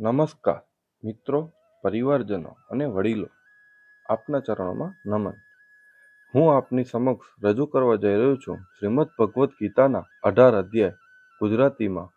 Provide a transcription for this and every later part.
નમસ્કાર, મિત્રો, પરિવારજનો અને વડીલો, આપના ચરણોમાં નમન. હું આપની સમક્ષ રજૂ કરવા જઈ રહ્યો છું શ્રીમદ ભગવદ્ ગીતાના અઢાર અધ્યાય, ગુજરાતીમાં,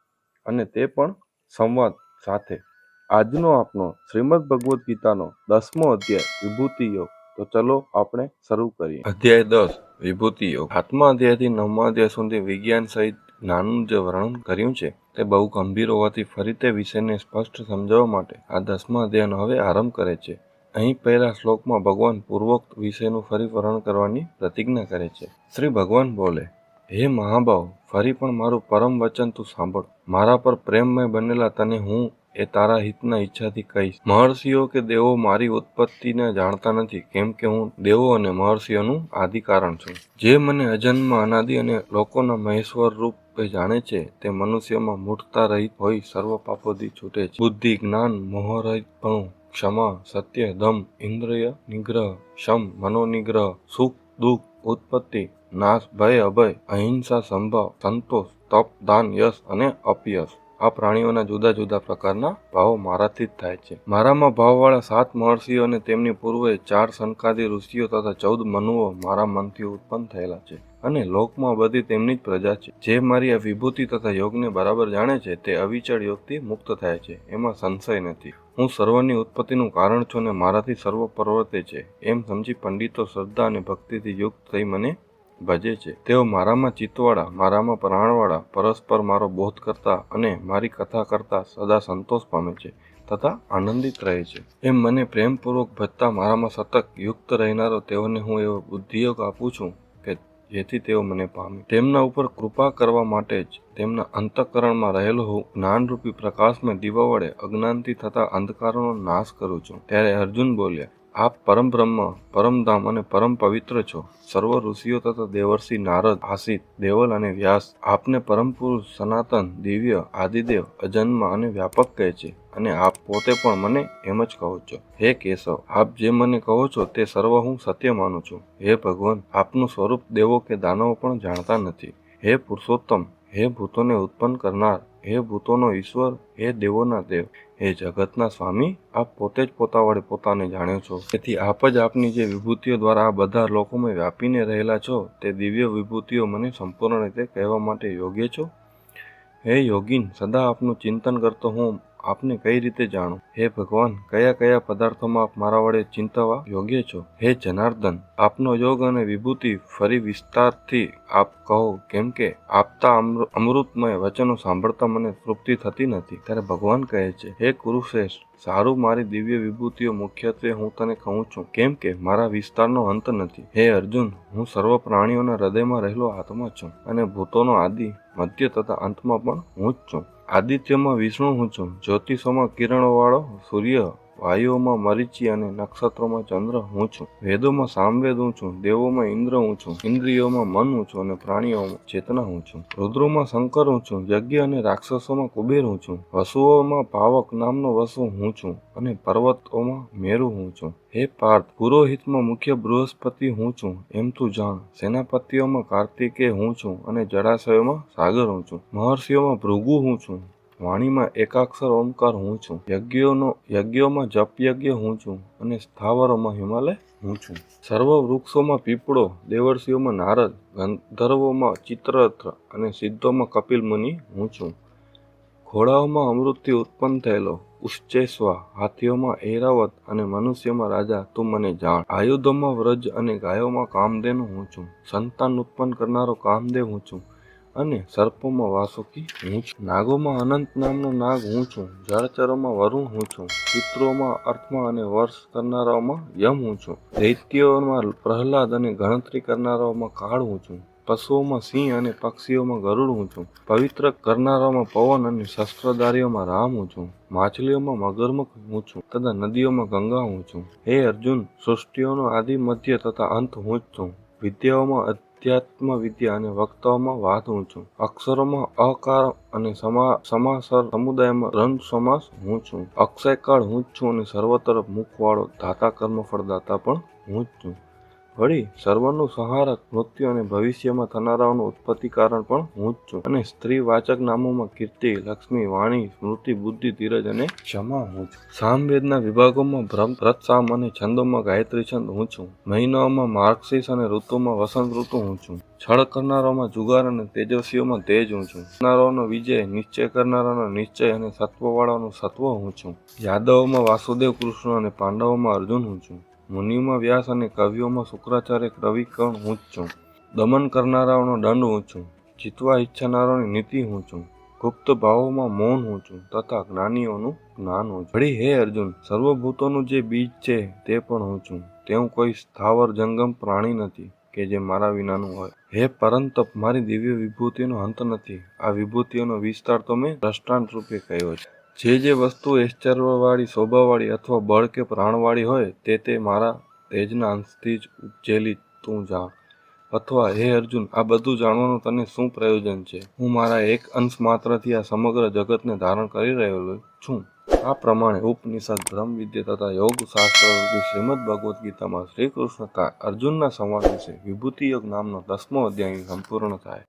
અને તે પણ સંવાદ સાથે. આજનો આપનો શ્રીમદ ભગવદ્ ગીતાનો દસમો અધ્યાય, વિભૂતિ યોગ. તો ચલો આપણે શરૂ કરીએ. અધ્યાય દસ, વિભૂતિ યોગ. આત્મા અધ્યાયથી નવમા અધ્યાય સુધી વિજ્ઞાન સહિત જ્ઞાનનું જે વર્ણન કર્યું છે તે બહુ ગંભીર હોવાથી ફરી તે વિષયને સ્પષ્ટ સમજાવવા માટે આ દસમા અધ્યાયનો હવે આરંભ કરે છે. અહીં પહેલા શ્લોકમાં ભગવાન પૂર્વોક્ત વિષયનું ફરી વર્ણન કરવાની પ્રતિજ્ઞા કરે છે. શ્રી ભગવાન બોલે, હે મહાભાવ ફરી પણ મારું પરમ વચન તું સાંભળ. મારા પર પ્રેમમય બનેલા તને હું એ તારા હિતના ઈચ્છાથી કહીશ. મહર્ષિઓ કે દેવો મારી ઉત્પત્તિને જાણતા નથી, કેમ કે હું દેવો અને મહર્ષિઓનું આદિ કારણ છું. જે મને અજન્મ અનાદિ અને લોકોના મહેશ્વર રૂપે જાણે છે, તે મનુષ્યમાં મૂઢતા રહિત હોઈ સર્વ પાપોથી છૂટે છે. બુદ્ધિ, જ્ઞાન મોહરહિતપણું ક્ષમા, સત્ય દમ ઇન્દ્રિય નિગ્રહ, શમ, મનોનિગ્રહ, સુખ, દુઃખ, ઉત્પત્તિ, નાશ, ભય, અભય, અહિંસા, સંભાવ, સંતોષ, તપ, દાન, યશ અને અપયશ. આ પ્રાણીઓના જુદા જુદા પ્રકારના ભાવો મારાથી જ થાય છે. મારામાં ભાવવાળા સાત મહર્ષિઓ અને તેમની પૂર્વે ચાર સંકાદી ઋષિઓ તથા ચૌદ મનુઓ મારા મનથી ઉત્પન્ન થયેલા છે અને લોકમાં બધી તેમની જ પ્રજા છે. જે મારી આ વિભૂતિ તથા યોગને બરાબર જાણે છે તે અવિચળ યોગથી મુક્ત થાય છે. એમાં સંશય નથી. હું સર્વની ઉત્પત્તિનું કારણ છું અને મારાથી સર્વ પર્વતે છે. એમ સમજી પંડિતો શ્રદ્ધા અને ભક્તિથી યુક્ત થઈ મને ભજે છે. તેઓ મારામાં ચિત્તવાળા, મારામાં પ્રાણવાળા, પરસ્પર મારો બોધ કરતા અને મારી કથા કરતા સદા સંતોષ પામે છે તથા આનંદિત રહે છે. એમ મને પ્રેમપૂર્વક ભજતા મારામાં સતત યુક્ત રહેનારો તેઓને હું એવો બુદ્ધિયોગ આપું છું કે જેથી તેઓ મને પામે. તેમના ઉપર કૃપા કરવા માટે જ તેમના અંતઃકરણમાં રહેલો હું જ્ઞાનરૂપી પ્રકાશમાં દીવા વડે અજ્ઞાનથી થતા અંધકારોનો નાશ કરું છું. ત્યારે અર્જુન બોલ્યા આપ પરમ બ્રહ્મ પરમધામ અને પરમ પવિત્ર છો. સર્વ ઋષિઓ તથા દેવર્ષિ નારદ, આસિત, દેવલ અને વ્યાસ આપને પરમ પુરુષ, સનાતન, દિવ્ય, આદિદેવ, અજન્મ અને વ્યાપક કહે છે અને આપ પોતે પણ મને એમ જ કહો છો. હે કેશવ, આપ જે મને કહો છો તે સર્વ હું સત્ય માનું છું. હે ભગવાન, આપનું સ્વરૂપ દેવો કે દાનવો પણ જાણતા નથી. હે પુરુષોત્તમ, હે ભૂતોને ઉત્પન્ન કરનાર, હે ભૂતોનો ઈશ્વર, હે દેવોના દેવ. હે જગતના સ્વામી આપ પોતે જ પોતા વડે પોતાને જાણ્યો છો. તેથી આપ જ આપની જે વિભૂતિઓ દ્વારા આ બધા લોકોમાં વ્યાપીને રહેલા છો, તે દિવ્ય વિભૂતિઓ મને સંપૂર્ણ રીતે કહેવા માટે યોગ્ય છો? હે યોગીન, સદા આપનું ચિંતન કરતો હું આપને કઈ રીતે જાણું? હે ભગવાન, કયા કયા પદાર્થોમાં આપ મારા વડે ચિંતવા યોગ્ય છો? હે જનાર્દન, આપનો યોગ અને વિભૂતિ ફરી વિસ્તારથી આપ કહો, કેમ કે આપતા અમૃ- અમૃતમય વચનો સાંભળતા મને તૃપ્તિ થતી નથી. ત્યારે ભગવાન કહે છે, હે કુરુશ્રેષ્ઠ, સારું મારી દિવ્ય વિભૂતિઓ મુખ્યત્વે હું તને કહું છું, કેમ કે મારા વિસ્તારનો અંત નથી. હે અર્જુન, હું સર્વ પ્રાણીઓના હૃદયમાં રહેલો આત્મા છું અને ભૂતોનો આદિ મધ્ય તથા અંતમાં પણ હું જ છું. આદિત્યમાં વિષ્ણુ હું છું જ્યોતિષોમાં કિરણોવાળો સૂર્ય વાયુઓમાં મરીચી અને નક્ષત્રોમાં ચંદ્ર હું છું વેદોમાં સામવેદ હું છું દેવોમાં ઇન્દ્ર હું છું ઇન્દ્રિયોમાં મન હું છું અને પ્રાણીઓમાં ચેતના હું છું રુદ્રોમાં શંકર હું છું યજ્ઞ અને રાક્ષસોમાં કુબેર હું છું વસુઓમાં પાવક નામનો વસુ હું છું અને પર્વતોમાં મેરુ હું છું હે પાર્થ પુરોહિતમાં મુખ્ય બૃહસ્પતિ હું છું એમ તું જાણ સેનાપતિઓમાં કાર્તિકે હું છું અને જળાશયોમાં સાગર હું છું મહર્ષિઓમાં ભૃગુ હું છું વાણીમાં એકાક્ષર ઓમકાર હું છું. યજ્ઞોનો યજ્ઞોમાં જપ યજ્ઞ હું છું અને સ્થાવરોમાં હિમાલય હું છું. સર્વ વૃક્ષોમાં પીપળો, દેવર્ષિઓમાં નારદ, ગંધર્વોમાં ચિત્રરથ અને સિદ્ધોમાં કપિલ મુનિ હું છું. ઘોડાઓમાં અમૃતથી ઉત્પન્ન થયેલો ઉશ્ચેશ્વા હાથીઓમાં ઐરાવત અને મનુષ્યમાં રાજા, તું મને જાણ. આયુધોમાં વ્રજ અને ગાયોમાં કામદેવ હું છું. સંતાન ઉત્પન્ન કરનારો કામદેવ હું છું. અને સર્પોમાં વાસુકી હું છું. નાગોમાં અનંત નામનો નાગ હું છું. જળચરોમાં વરુણ હું છું. પિત્રોમાં અર્થમાં અને વર્ષ કરનારાઓમાં યમ હું છું. દૈત્યોમાં પ્રહલાદ અને ગણતરી કરનારાઓમાં કાળ હું છું. પશુઓમાં સિંહ અને પક્ષીઓમાં ગરુડ હું છું. પવિત્ર કરનારાઓમાં પવન અને શસ્ત્રધારીઓમાં રામ હું છું. માછલીઓમાં મગરમખ હું છું તથા નદીઓમાં ગંગા હું છું. હે અર્જુન, સૃષ્ટિઓનો આદિ મધ્ય તથા અંત હું જ છું. વિદ્યાઓમાં અધ્યાત્મ વિદ્યા અને વક્તાઓમાં વાત હું છું. અક્ષરોમાં અકાર અને સમા, સમાસર સમુદાયમાં રંગ સમાસ હું છું. અક્ષયકાળ હું જ છું અને સર્વ તરફ મુખવાળો ધાતા કર્મ ફળદાતા પણ હું જ છું. વળી સર્વનું સહારક મૃત્યુ અને ભવિષ્યમાં થનારાઓનું ઉત્પત્તિ કારણ પણ હું જ છું. અને સ્ત્રી વાચક નામોમાં કીર્તિ, લક્ષ્મી, વાણી, સ્મૃતિ, બુદ્ધિ, ધીરજ અને ક્ષમા હું છું. સામવેદના વિભાગોમાં ભ્રમ, રથસામ અને છંદોમાં ગાયત્રી છંદ હું છું. મહિનાઓમાં માર્ગશીર્ષ અને ઋતુમાં વસંત ઋતુ હું છું. છળ કરનારાઓમાં જુગાર અને તેજસ્વીઓમાં તેજ હું છું. કરનારાઓનો વિજય, નિશ્ચય કરનારાનો નિશ્ચય અને સત્વવાળાનો સત્વ હું છું. યાદવોમાં વાસુદેવ, કૃષ્ણ અને પાંડવોમાં અર્જુન હું છું. મુનિઓમાં વ્યાસ અને કવિઓમાં શુક્રાચાર્ય રવિકર્ણ હું જ છું. દમન કરનારાઓનો દંડ હું છું. જીતવા ઈચ્છનારાઓની નીતિ હું છું. ગુપ્ત ભાવોમાં મૌન હું છું તથા જ્ઞાનીઓનું જ્ઞાન હું છું. વળી હે અર્જુન, સર્વભૂતોનું જે બીજ છે તે પણ હું છું. તેવું કોઈ સ્થાવર જંગમ પ્રાણી નથી કે જે મારા વિનાનું હોય. હે પરંતપ મારી દિવ્ય વિભૂતિનો અંત નથી. આ વિભૂતિઓનો વિસ્તાર તો મેં દ્રષ્ટાંત રૂપે કહ્યો છે. જે જે વસ્તુ ઐશ્ચર્યવાળી શોભાવાળી અથવા બળ કે પ્રાણવાળી હોય, તે તે મારા તેજના અંશથી જ ઉપજેલી તું જાણ. અથવા, હે અર્જુન, આ બધું જાણવાનું તને શું પ્રયોજન છે? હું મારા એક અંશ માત્રથી આ સમગ્ર જગતને ધારણ કરી રહ્યો છું. આ પ્રમાણે ઉપનિષદ, બ્રહ્મવિદ્યા તથા યોગ શાસ્ત્ર રૂપી શ્રીમદ ભગવદ્ ગીતામાં શ્રી કૃષ્ણ અર્જુનના સંવાદ વિશે વિભૂતિ યોગ નામનો દસમો અધ્યાય સંપૂર્ણ થાય.